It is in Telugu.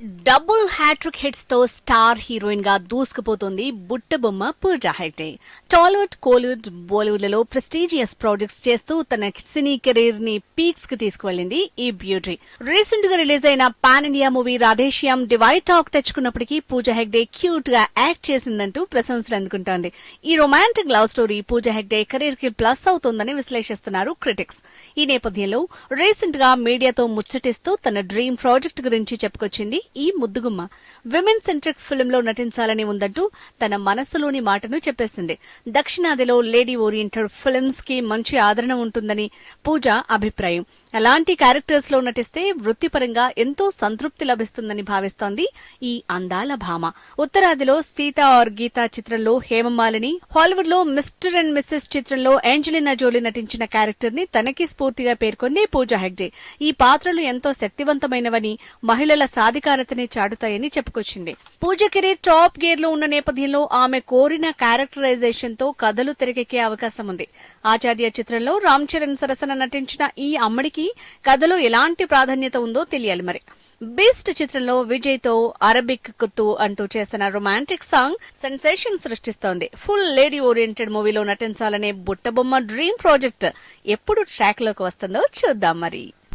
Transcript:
డబుల్ హ్యాట్రిక్ హిట్స్తో స్టార్ హీరోయిన్గా దూసుకుపోతుంది బుట్టబొమ్మ పూజా హెగ్డే. టాలీవుడ్ కోలీవుడ్ బాలీవుడ్లలో ప్రెస్టీజియస్ ప్రాజెక్ట్స్ చేస్తూ తన సినీ కెరీర్ని పీక్స్కి తీసుకువెళ్ళింది ఈ బ్యూటీ. రీసెంట్గా రిలీజ్ అయిన pan India movie Radhe Shyam divide talk తెచ్చుకున్నప్పటికీ Pooja Hegde క్యూట్గా యాక్ట్ చేసిందంటూ ప్రశంసలు అందుకుంటోంది. ఈ romantic love story Pooja Hegde కెరీర్కి plus అవుతోందని విశ్లేషిస్తున్నారు క్రిటిక్స్ ఈ నేపథ్యంలో రీసెంట్గా మీడియాతో ముచ్చటిస్తూ తన డ్రీమ్ ప్రాజెక్ట్ గురించి చెప్పుకొచ్చింది ఈ ముద్దుగుమ్మ. విమెన్ సెంట్రిక్ ఫిల్మ్లో నటించాలని ఉందంటూ తన మనస్సులోని మాటను చెప్పేసింది. దక్షిణాదిలో లేడీ ఓరియంటెడ్ ఫిల్మ్స్కి మంచి ఆదరణ ఉంటుందని పూజ అభిప్రాయం. అలాంటి క్యారెక్టర్స్లో నటిస్తే వృత్తిపరంగా ఎంతో సంతృప్తి లభిస్తుందని భావిస్తోంది ఈ అందాల భామ. ఉత్తరాదిలో సీత ఆర్ గీత చిత్రంలో హేమమాలిని హాలీవుడ్లో మిస్టర్ అండ్ మిస్సెస్ చిత్రంలో ఏంజలినా జోలీ నటించిన క్యారెక్టర్ని తనకి స్ఫూర్తిగా పేర్కొంది పూజా హెగ్డే. ఈ పాత్రలు ఎంతో శక్తివంతమైనవని మహిళల సాధికారతని చాటుతాయని చెప్పుకొచ్చింది. పూజ కెరీర్ టాప్ గేర్లో ఉన్న నేపథ్యంలో ఆమె కోరిన క్యారెక్టరైజేషన్తో కథలు తెరకెక్కే అవకాశం ఉంది ఆచార్య చిత్రంలో రామ్ చరణ్ సరసన నటించిన ఈ అమ్మడికి కథలో ఎలాంటి ప్రాధాన్యత ఉందో తెలియాలి మరి. బీస్ట్ చిత్రంలో విజయ్తో అరబిక్ కుత్తు అంటూ చేసిన రొమాంటిక్ సాంగ్ సెన్సేషన్ సృష్టిస్తోంది. ఫుల్ లేడీ ఓరియంటెడ్ మూవీలో నటించాలనే బుట్టబొమ్మ డ్రీమ్ ప్రాజెక్ట్ ఎప్పుడు ట్రాక్లోకి వస్తుందో చూద్దాం మరి.